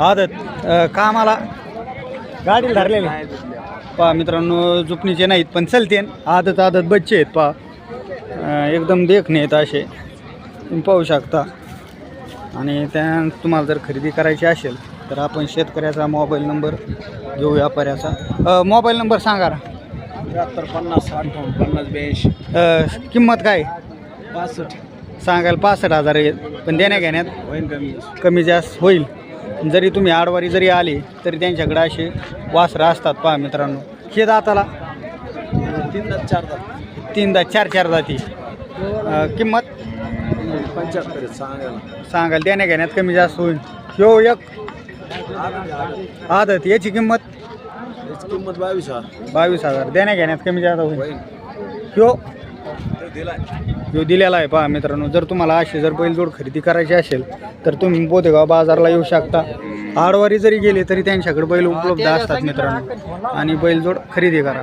आदत. अ, कामाला गाडीला धरलेले. पहा मित्रांनो जुपणीचे नाहीत पण चलते आदत आदत बच्चे आहेत पहा अ, एकदम देखणे आहेत असे. तुम्ही पाहू शकता. आणि त्या तुम्हाला जर खरेदी करायची असेल तर आपण शेतकऱ्याचा मोबाईल नंबर घेऊ व्यापाऱ्याचा. मोबाईल नंबर सांगा ना. त्र्याहत्तर पन्नास अठ्ठावन्न पन्नास ब्याऐंशी. अ, किंमत काय? पासष्ट सांगायला पासष्ट हजार आहेत पण देण्या घेण्यात कमी. कमी जास्त होईल. जरी तुम्ही आडवारी जरी आले तरी त्यांच्याकडे असे वासरं असतात पहा मित्रांनो. हे दाताला? तीन दात चार दात. तीनदा चार चार जाती किंमत? पंच्याहत्तर सांगायला. सांगाल देण्या घेण्यात कमी जास्त होईल. ह्यो एक. आदत. याची किंमत? किंमत बावीस हजार. बावीस हजार. देण्या घेण्यात कमी जास्त होईल. होईन. ह्यो दिलेला आहे पहा मित्रांनो. जर तुम्हाला अशी जर बैलजोड खरेदी करायची असेल तर तुम्ही बोधेगाव बाजारला येऊ शकता. आडवारी जरी गेले तरी त्यांच्याकडे बैल उपलब्ध असतात मित्रांनो. आणि बैलजोड खरेदी करा.